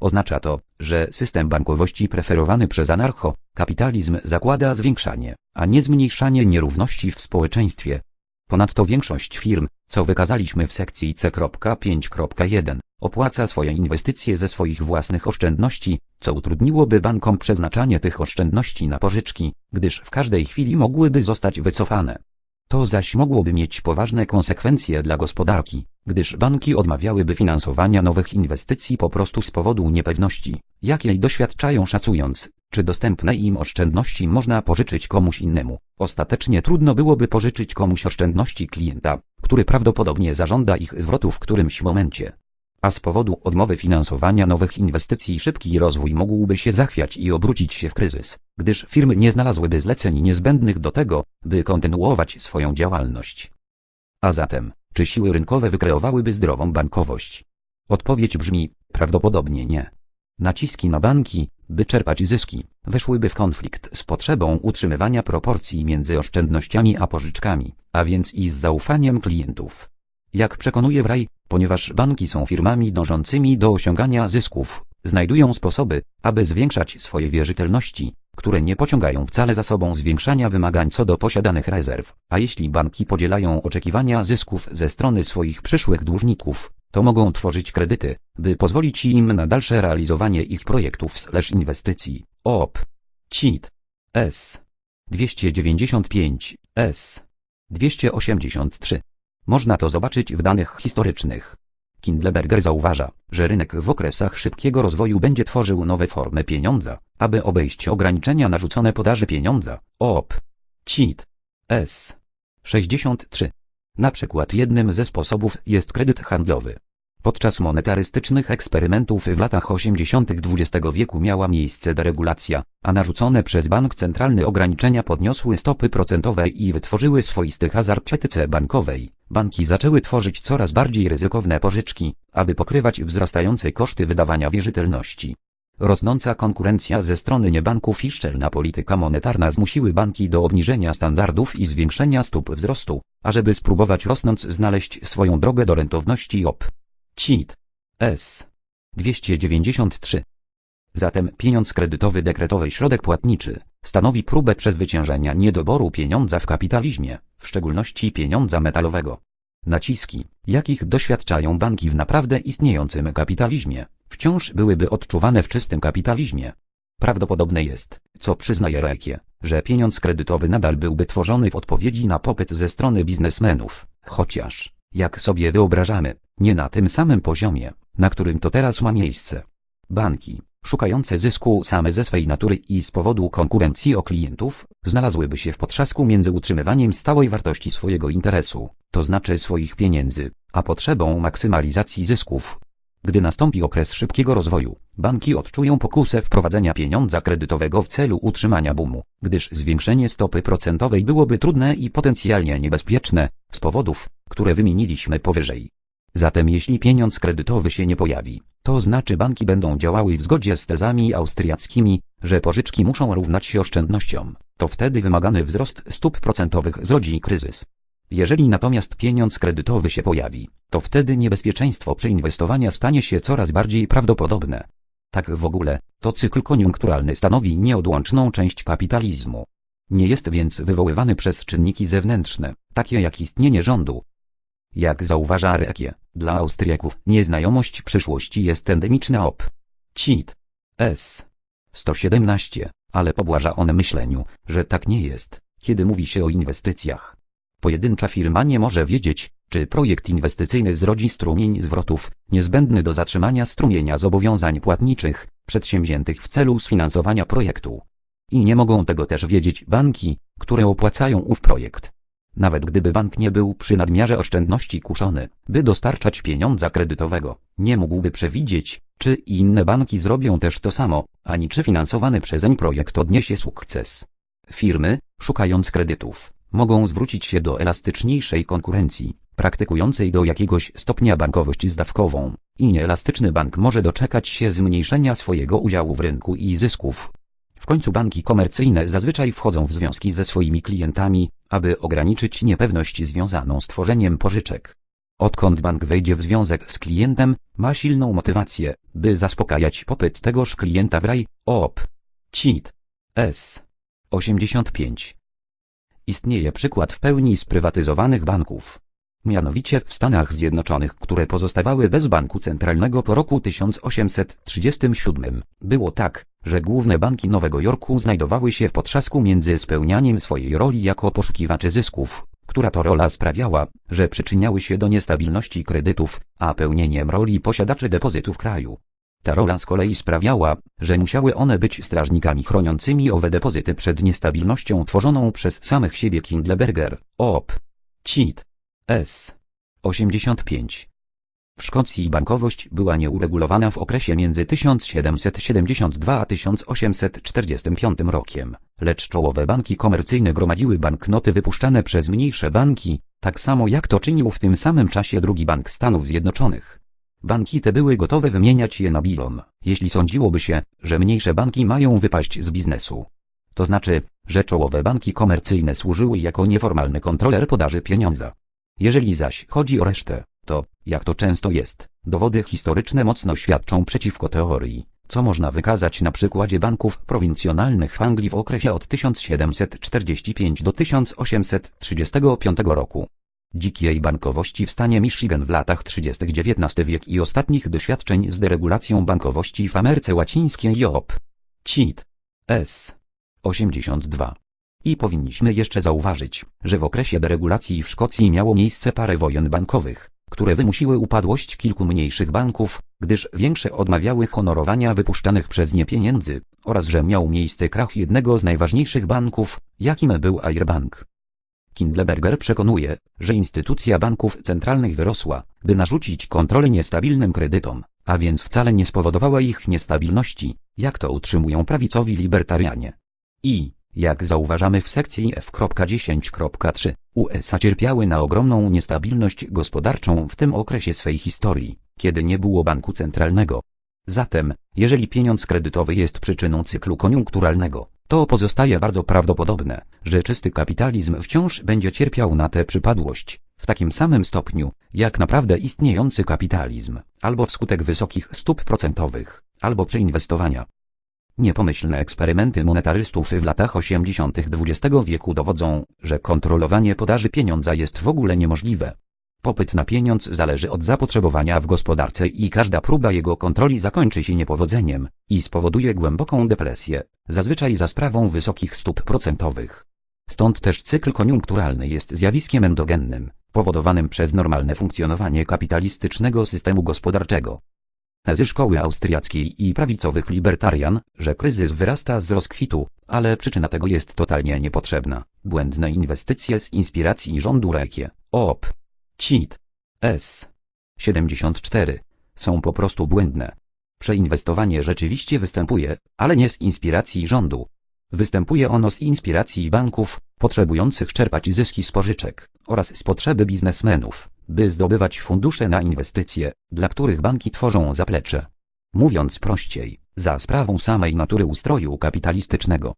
Oznacza to, że system bankowości preferowany przez anarcho-kapitalizm zakłada zwiększanie, a nie zmniejszanie nierówności w społeczeństwie. Ponadto większość firm, co wykazaliśmy w sekcji C.5.1, opłaca swoje inwestycje ze swoich własnych oszczędności, co utrudniłoby bankom przeznaczanie tych oszczędności na pożyczki, gdyż w każdej chwili mogłyby zostać wycofane. To zaś mogłoby mieć poważne konsekwencje dla gospodarki, gdyż banki odmawiałyby finansowania nowych inwestycji po prostu z powodu niepewności, jakiej doświadczają szacując, czy dostępne im oszczędności można pożyczyć komuś innemu. Ostatecznie trudno byłoby pożyczyć komuś oszczędności klienta, który prawdopodobnie zażąda ich zwrotu w którymś momencie. A z powodu odmowy finansowania nowych inwestycji szybki rozwój mógłby się zachwiać i obrócić się w kryzys, gdyż firmy nie znalazłyby zleceń niezbędnych do tego, by kontynuować swoją działalność. A zatem, czy siły rynkowe wykreowałyby zdrową bankowość? Odpowiedź brzmi, prawdopodobnie nie. Naciski na banki, by czerpać zyski, weszłyby w konflikt z potrzebą utrzymywania proporcji między oszczędnościami a pożyczkami, a więc i z zaufaniem klientów. Jak przekonuje Wraj, ponieważ banki są firmami dążącymi do osiągania zysków, znajdują sposoby, aby zwiększać swoje wierzytelności, które nie pociągają wcale za sobą zwiększania wymagań co do posiadanych rezerw, a jeśli banki podzielają oczekiwania zysków ze strony swoich przyszłych dłużników, to mogą tworzyć kredyty, by pozwolić im na dalsze realizowanie ich projektów slash inwestycji. OP. CIT. S. 295. S. 283. Można to zobaczyć w danych historycznych. Kindleberger zauważa, że rynek w okresach szybkiego rozwoju będzie tworzył nowe formy pieniądza, aby obejść ograniczenia narzucone podaży pieniądza. OP. CIT. S. 63. Na przykład jednym ze sposobów jest kredyt handlowy. Podczas monetarystycznych eksperymentów w latach 80. XX wieku miała miejsce deregulacja, a narzucone przez bank centralny ograniczenia podniosły stopy procentowe i wytworzyły swoisty hazard etyce bankowej. Banki zaczęły tworzyć coraz bardziej ryzykowne pożyczki, aby pokrywać wzrastające koszty wydawania wierzytelności. Rosnąca konkurencja ze strony niebanków i szczelna polityka monetarna zmusiły banki do obniżenia standardów i zwiększenia stóp wzrostu, ażeby spróbować rosnąc znaleźć swoją drogę do rentowności OP. CIT. S. 293. Zatem pieniądz kredytowy dekretowy środek płatniczy stanowi próbę przezwyciężenia niedoboru pieniądza w kapitalizmie, w szczególności pieniądza metalowego. Naciski, jakich doświadczają banki w naprawdę istniejącym kapitalizmie, wciąż byłyby odczuwane w czystym kapitalizmie. Prawdopodobne jest, co przyznaje Rekie, że pieniądz kredytowy nadal byłby tworzony w odpowiedzi na popyt ze strony biznesmenów, chociaż, jak sobie wyobrażamy, nie na tym samym poziomie, na którym to teraz ma miejsce. Banki, szukające zysku same ze swej natury i z powodu konkurencji o klientów, znalazłyby się w potrzasku między utrzymywaniem stałej wartości swojego interesu, to znaczy swoich pieniędzy, a potrzebą maksymalizacji zysków. Gdy nastąpi okres szybkiego rozwoju, banki odczują pokusę wprowadzenia pieniądza kredytowego w celu utrzymania boomu, gdyż zwiększenie stopy procentowej byłoby trudne i potencjalnie niebezpieczne, z powodów, które wymieniliśmy powyżej. Zatem jeśli pieniądz kredytowy się nie pojawi, to znaczy banki będą działały w zgodzie z tezami austriackimi, że pożyczki muszą równać się oszczędnościom, to wtedy wymagany wzrost stóp procentowych zrodzi kryzys. Jeżeli natomiast pieniądz kredytowy się pojawi, to wtedy niebezpieczeństwo przeinwestowania stanie się coraz bardziej prawdopodobne. Tak w ogóle, to cykl koniunkturalny stanowi nieodłączną część kapitalizmu. Nie jest więc wywoływany przez czynniki zewnętrzne, takie jak istnienie rządu. Jak zauważa Rekie, dla Austriaków nieznajomość przyszłości jest endemiczna op. CIT. S. 117, ale pobłaża on myśleniu, że tak nie jest, kiedy mówi się o inwestycjach. Pojedyncza firma nie może wiedzieć, czy projekt inwestycyjny zrodzi strumień zwrotów, niezbędny do zatrzymania strumienia zobowiązań płatniczych, przedsięwziętych w celu sfinansowania projektu. I nie mogą tego też wiedzieć banki, które opłacają ów projekt. Nawet gdyby bank nie był przy nadmiarze oszczędności kuszony, by dostarczać pieniądza kredytowego, nie mógłby przewidzieć, czy inne banki zrobią też to samo, ani czy finansowany przezeń projekt odniesie sukces. Firmy, szukając kredytów, mogą zwrócić się do elastyczniejszej konkurencji, praktykującej do jakiegoś stopnia bankowość zdawkową, i nieelastyczny bank może doczekać się zmniejszenia swojego udziału w rynku i zysków. W końcu banki komercyjne zazwyczaj wchodzą w związki ze swoimi klientami, aby ograniczyć niepewność związaną z tworzeniem pożyczek. Odkąd bank wejdzie w związek z klientem, ma silną motywację, by zaspokajać popyt tegoż klienta w raj, OP. CIT. S. 85. Istnieje przykład w pełni sprywatyzowanych banków. Mianowicie w Stanach Zjednoczonych, które pozostawały bez banku centralnego po roku 1837, było tak, że główne banki Nowego Jorku znajdowały się w potrzasku między spełnianiem swojej roli jako poszukiwacze zysków, która to rola sprawiała, że przyczyniały się do niestabilności kredytów, a pełnieniem roli posiadaczy depozytów kraju. Ta rola z kolei sprawiała, że musiały one być strażnikami chroniącymi owe depozyty przed niestabilnością tworzoną przez samych siebie Kindleberger, OP. CIT. S. 85. W Szkocji bankowość była nieuregulowana w okresie między 1772 a 1845 rokiem, lecz czołowe banki komercyjne gromadziły banknoty wypuszczane przez mniejsze banki, tak samo jak to czynił w tym samym czasie drugi bank Stanów Zjednoczonych. Banki te były gotowe wymieniać je na bilon, jeśli sądziłoby się, że mniejsze banki mają wypaść z biznesu. To znaczy, że czołowe banki komercyjne służyły jako nieformalny kontroler podaży pieniądza. Jeżeli zaś chodzi o resztę, to, jak to często jest, dowody historyczne mocno świadczą przeciwko teorii, co można wykazać na przykładzie banków prowincjonalnych w Anglii w okresie od 1745 do 1835 roku. Dzikiej bankowości w stanie Michigan w latach 30. XIX wiek i ostatnich doświadczeń z deregulacją bankowości w Ameryce Łacińskiej JOP. CIT. S. 82. I powinniśmy jeszcze zauważyć, że w okresie deregulacji w Szkocji miało miejsce parę wojen bankowych, które wymusiły upadłość kilku mniejszych banków, gdyż większe odmawiały honorowania wypuszczanych przez nie pieniędzy, oraz że miał miejsce krach jednego z najważniejszych banków, jakim był Airbank. Kindleberger przekonuje, że instytucja banków centralnych wyrosła, by narzucić kontrolę niestabilnym kredytom, a więc wcale nie spowodowała ich niestabilności, jak to utrzymują prawicowi libertarianie. I, jak zauważamy w sekcji F.10.3, USA cierpiały na ogromną niestabilność gospodarczą w tym okresie swej historii, kiedy nie było banku centralnego. Zatem, jeżeli pieniądz kredytowy jest przyczyną cyklu koniunkturalnego, to pozostaje bardzo prawdopodobne, że czysty kapitalizm wciąż będzie cierpiał na tę przypadłość, w takim samym stopniu, jak naprawdę istniejący kapitalizm, albo wskutek wysokich stóp procentowych, albo przeinwestowania. Niepomyślne eksperymenty monetarystów w latach 80. XX wieku dowodzą, że kontrolowanie podaży pieniądza jest w ogóle niemożliwe. Popyt na pieniądz zależy od zapotrzebowania w gospodarce i każda próba jego kontroli zakończy się niepowodzeniem i spowoduje głęboką depresję, zazwyczaj za sprawą wysokich stóp procentowych. Stąd też cykl koniunkturalny jest zjawiskiem endogennym, powodowanym przez normalne funkcjonowanie kapitalistycznego systemu gospodarczego. Tezy szkoły austriackiej i prawicowych libertarian, że kryzys wyrasta z rozkwitu, ale przyczyna tego jest totalnie niepotrzebna. Błędne inwestycje z inspiracji rządu Rekie, OP, CIT, S. 74 są po prostu błędne. Przeinwestowanie rzeczywiście występuje, ale nie z inspiracji rządu. Występuje ono z inspiracji banków, potrzebujących czerpać zyski z pożyczek, oraz z potrzeby biznesmenów, by zdobywać fundusze na inwestycje, dla których banki tworzą zaplecze. Mówiąc prościej, za sprawą samej natury ustroju kapitalistycznego,